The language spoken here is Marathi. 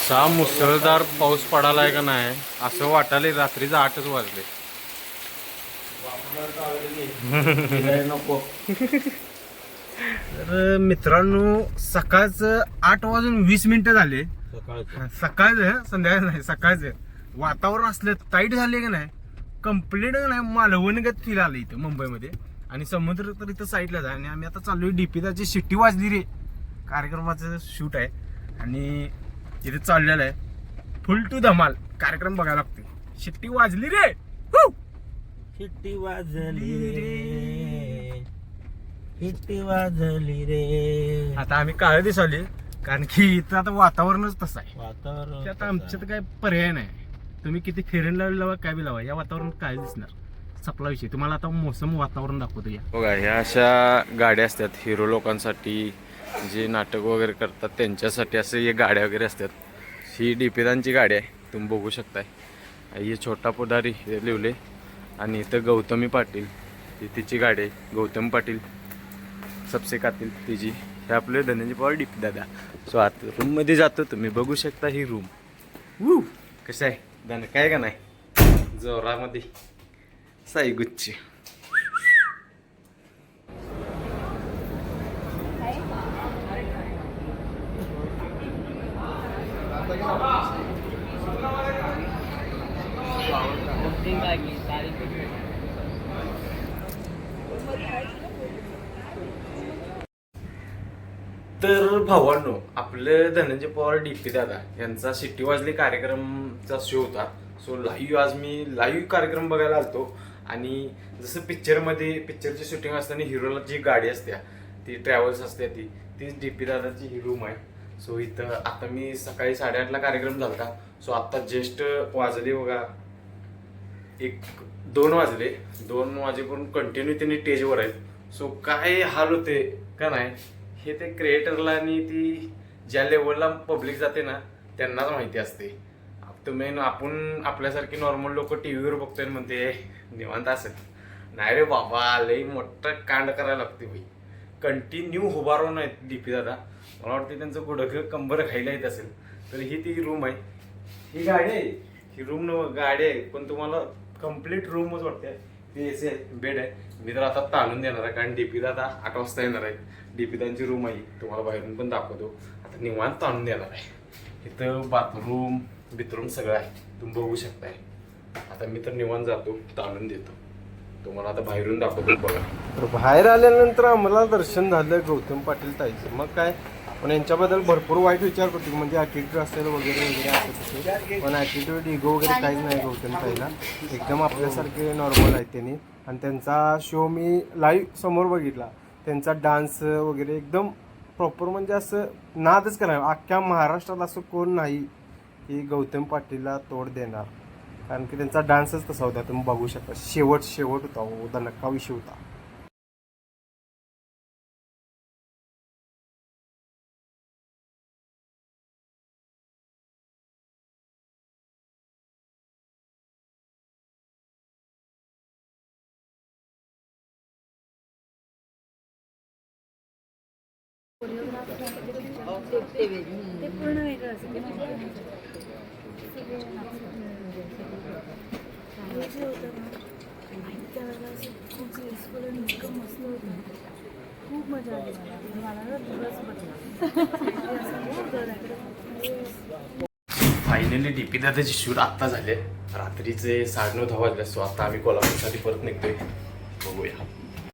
असा मुसळधार पाऊस पडालाय का नाही असं वाटायला रात्रीचं आठच वाजले. नको तर मित्रांनो सकाळचं आठ वाजून वीस मिनिटं झाले. सकाळचं. सकाळचं संध्याकाळ नाही सकाळचं. वातावरण असलं टाईट झाले का नाही कंप्लीट नाही मालवणगत फील आलं इथं मुंबईमध्ये. आणि समुद्र तर इथं साईडलाच आहे. आणि आम्ही आता चाललोय डीपीदाची शिट्टी वाजली रे. कार्यक्रमाचं शूट आहे. आणि इथे चाललेलं आहे. फुल टू धमाल कार्यक्रम बघायला लागते शिट्टी वाजली रे. हू! शिट्टी वाजली रे. शिट्टी वाजली रे. आता आम्ही काळ दिसवली कारण की इथं आता वातावरणच तसं आहे. वातावरण आता आमच्यात काय पर्याय नाही. तुम्ही किती फेरन लावली लावा काय बी लावा या वातावरणात काय दिसणार? सपला विषय. तुम्हाला आता मोसम वातावरण दाखवतो या. बघा ह्या अशा गाड्या असतात हिरो लोकांसाठी जे नाटक वगैरे करतात त्यांच्यासाठी असं हे गाड्या वगैरे असतात. ही डिपिदांची गाडी आहे तुम्ही बघू शकताय. हे छोटा पुढारी हे लिवले. आणि इथं गौतमी पाटील ही तिची गाडी आहे. गौतम पाटील सबसे कातील तिची. हे आपले धनंजय पवार डीपी दादा. सो आता रूममध्ये जातो तुम्ही बघू शकता ही रूम वू कसं आहे? धन काय का नाही जोरामध्ये. साई गुच्ची. तर भावांनो आपलं धनंजय पवार डीपी दादा यांचा सिटी वाजली कार्यक्रमचा शो होता. सो लाईव्ह आज मी लाईव्ह कार्यक्रम बघायला आलतो. आणि जसं पिक्चरमध्ये पिक्चरची शूटिंग असताना हिरोला जी गाडी असते ती ट्रॅव्हल्स असते ती तीच डीपी दादाची ही रूम आहे. सो इथं आता मी सकाळी साडेआठला कार्यक्रम झाला सो आता जस्ट वाजले बघा. एक दोन वाजले. दोन वाजेपर्यंत कंटिन्यू त्यांनी स्टेजवर आहेत. सो काय हाल होते का नाही हे ते क्रिएटरला आणि ती ज्या लेवलला पब्लिक जाते ना त्यांनाच माहिती असते. तुम्ही मेन आपण आपल्यासारखी नॉर्मल लोक टी व्हीवर बघतोय म्हणते निवांत असेल. नाही रे बाबा लई मोठं कांड करायला लागते बाई. कंटिन्यू उभारून आहेत डीपी दादा. मला वाटतं त्यांचं गुडघं कंबर खायला येत असेल. तर ही ती रूम आहे. ही गाडी आहे. ही रूम न गाडी आहे. पण तुम्हाला कंप्लीट रूमच वाटते ती एसी आहे बेड आहे मी तर आता ताणून देणार आहे कारण डीपी दादा आठ वाजता येणार आहे. डीपी दांची रूम आहे. तुम्हाला बाहेरून पण दाखवतो. आता निवांत ताणून देणार आहे. इथं बाथरूम बिथरूम सगळं आहे. तुम्ही बघू शकताय. आता मी तर निवांत जातो ताणून देतो. तुम्हाला आता बाहेरून दाखवतो बघा. तर बाहेर आल्यानंतर आम्हाला दर्शन झालं गौतम पाटील ताईचं. मग काय? पण यांच्याबद्दल भरपूर वाईट विचार करतो म्हणजे ॲटिट्यूड असेल वगैरे वगैरे असं तसं. पण ॲटिट्यूड इगो वगैरे काहीच नाही गौतम ताईला. एकदम आपल्यासारखे नॉर्मल आहेत त्यांनी. आणि त्यांचा शो मी लाईव्ह समोर बघितला. त्यांचा डान्स वगैरे एकदम प्रॉपर म्हणजे असं नादच करणार. अख्ख्या महाराष्ट्रात असं कोण नाही की गौतम पाटीलला तोड देणार. कारण की त्यांचा डान्सच तसा होता. तुम्ही बघू शकता. शेवट शेवट होता. हो नक्का विषय होता. ते पूर्ण वेगळं असतं म्हणजे जे होतं ना आणि त्यावेळेला असं खूप आणि इतकं मस्त होतं खूप मजा आली मला मला ना दिवस बदला फायनली डीपी दादाचे शूट आत्ता झाले. रात्रीचे साडेनऊ दहा वाजले सो आता आम्ही कोल्हापूरसाठी परत निघतोय. बघूया.